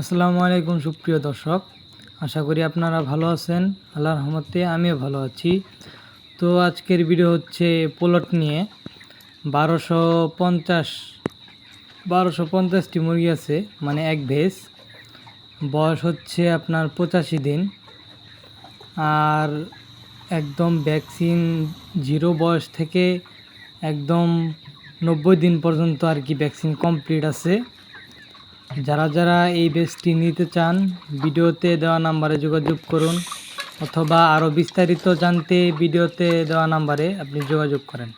আসসালামু আলাইকুম সুপ্রিয় দর্শক, আশা করি আপনারা ভালো আছেন, আল্লাহর রহমতে আমিও ভালো আছি। তো আজকের ভিডিও হচ্ছে পোলট নিয়ে। বারোশো পঞ্চাশ, বারোশো পঞ্চাশটি মুরগি আছে মানে এক ভেজ। বয়স হচ্ছে আপনার পঁচাশি দিন। আর একদম ভ্যাকসিন জিরো বয়স থেকে একদম নব্বই দিন পর্যন্ত আর কি ভ্যাকসিন কমপ্লিট আছে। যারা যারা এই বেসটি নিতে চান, ভিডিওতে দেওয়া নাম্বারে যোগাযোগ করুন অথবা আরও বিস্তারিত জানতে ভিডিওতে দেওয়া নাম্বারে আপনি যোগাযোগ করেন।